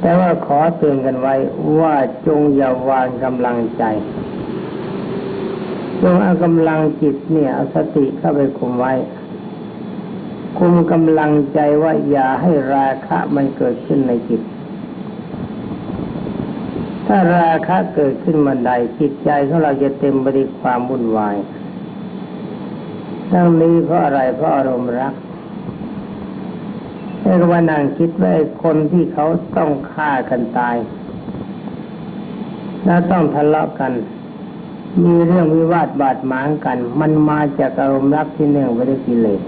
แต่ว่าขอเตือนกันไว้ว่าจงอย่าวางกำลังใจจงเอากำลังจิตเนี่ยเอาสติเข้าไปคุมไว้ คุมกำลังใจว่าอย่าให้ราคะมันเกิดขึ้นในจิต ถ้าราคะเกิดขึ้นมันใดจิตใจของเราจะเต็มไปด้วยความวุ่นวายทั้งนี้เพราะอะไรเพราะอารมณ์รัก เรียกว่านั่งคิดว่าคนที่เขาต้องฆ่ากันตาย แล้วต้องทะเลาะกัน มีเรื่องวิวาทบาดหมางกัน มันมาจากอารมณ์รักที่เนื่องไปด้วยกิเลส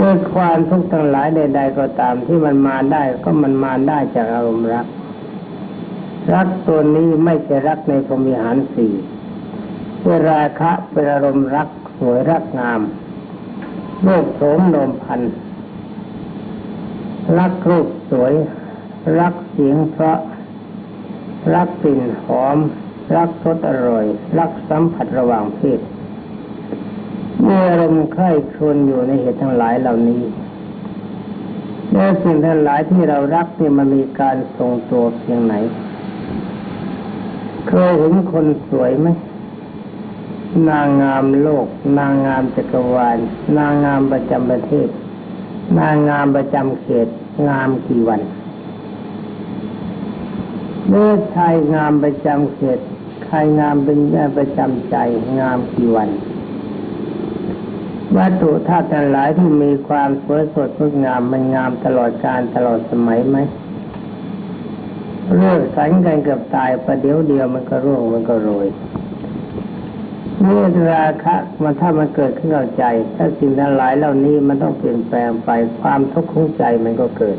ด้วยความทุกข์ทั้งหลายใด ๆ ก็ตามที่มันมาได้ก็มันมาได้จากอารมณ์รัก รักตัวนี้ไม่ใช่รักในพรมิหารสี่เวราคะเป็นอารมณ์รักสวยรักงามโลกโสมโนมพันธ์ รักรูปสวย รักเสียงเพราะ รักกลิ่นหอม รักรสอร่อย รักสัมผัสระหว่างเพศเมีอารมณ์ใคร่ครวญอยู่ในเหตุทั้งหลายเหล่านี้แม้สิ่งทั้งหลายที่เรารักนี่มันมีการทรงตัวเพียงไหน เคยเห็นคนสวยไหมนางงามโลก นางงามจักรวาล นางงามประจำประเทศ นางงามประจำเขต งามกี่วันเมื่อชายงามประจำเขตใครงามเป็นแม่ประจำใจงามกี่วันวัตถุธาตุทั้งหลายที่มีความสวยสดงดงามมันงามตลอดกาลตลอดสมัยไหมเลิกสันกันเกือบตายประเดี๋ยวเดียวมันก็ร่วงมันก็โรย เมื่อราคะมันถ้ามันเกิดขึ้นกับใจ ถ้าสิ่งทั้งหลายเหล่านี้มันต้องเปลี่ยนแปลงไปความทุกข์ของใจมันก็เกิด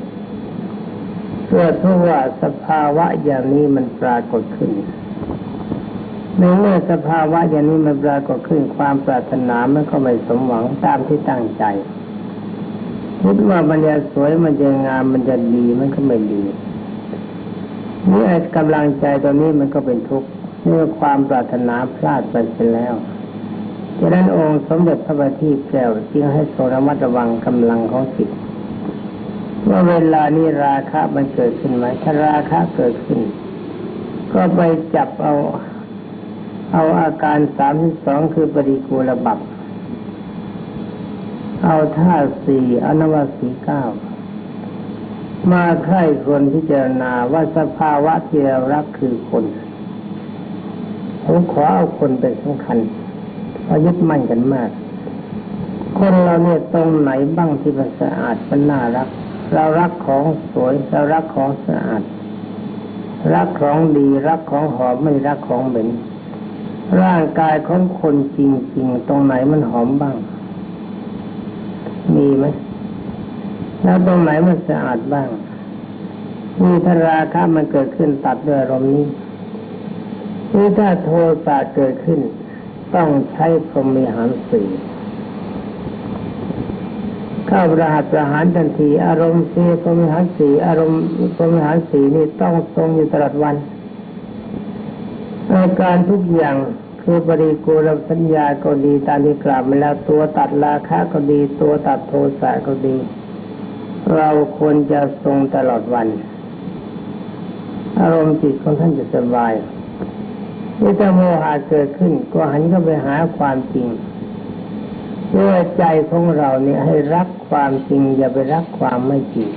เพื่อเพราะว่าสภาวะอย่างนี้มันปรากฏขึ้นในเมื่อสภาวะอย่างนี้มันปรากฏขึ้นความปรารถนามันก็ไม่สมหวังตามที่ตั้งใจคิดว่ามันจะสวยมันจะงามมันจะดีมันก็ไม่ดีนี่กำลังใจตอนนี้มันก็เป็นทุกข์ เมื่อความปรารถนาพลาดไปเสียแล้วดังนั้นองค์สมเด็จพระบัณฑิตแก้วจึงให้ทรงระมัดระวังกำลังของจิตว่าเวลานี้ราคะมันเกิดขึ้นไหมถ้าราคะเกิดขึ้น ก็ไปจับเอาเอาอาการสามที่สองคือปริกูลบับเอาท่าสี่อนวสีเก้ามาใคร่ควรพิจารณาว่าสภาวะที่เรารักคือคน ผมขอเอาคนเป็นสำคัญเพราะยึดมั่นกันมาก คนเราเนี่ยตรงไหนบ้างที่มันสะอาดมันน่ารัก เรารักของสวยเรารักของสะอาด รักของดีรักของหอมไม่รักของเหม็นร่างกายของคนจริงๆ ตรงไหนมันหอมบ้าง มีไหมแล้วตรงไหนมันสะอาดบ้างมีทาราคะมันเกิดขึ้นตัดด้วยอารมณ์นี้ นี่ถ้าโทสะเกิดขึ้น ต้องใช้พรหมิหารสี่ข้าประหัตประหารทันที อารมณ์เสี่พรหมิหารสี่อารมณ์พรหมิหารสี่นี่ต้องทรงอยู่ตลอดวันอาการทุกอย่างคือปริกูลสัญญาก็ดีตามที่กล่าวมาแล้วตัวตัดราคะก็ดี ตัวตัดโทสะก็ดี เราควรจะทรงตลอดวัน อารมณ์จิตของท่านจะสบาย เมื่อโมหะเกิดขึ้น ก็หันเข้าไปหาความจริงด้วยใจของเราเนี่ยให้รักความจริงอย่าไปรักความไม่จริง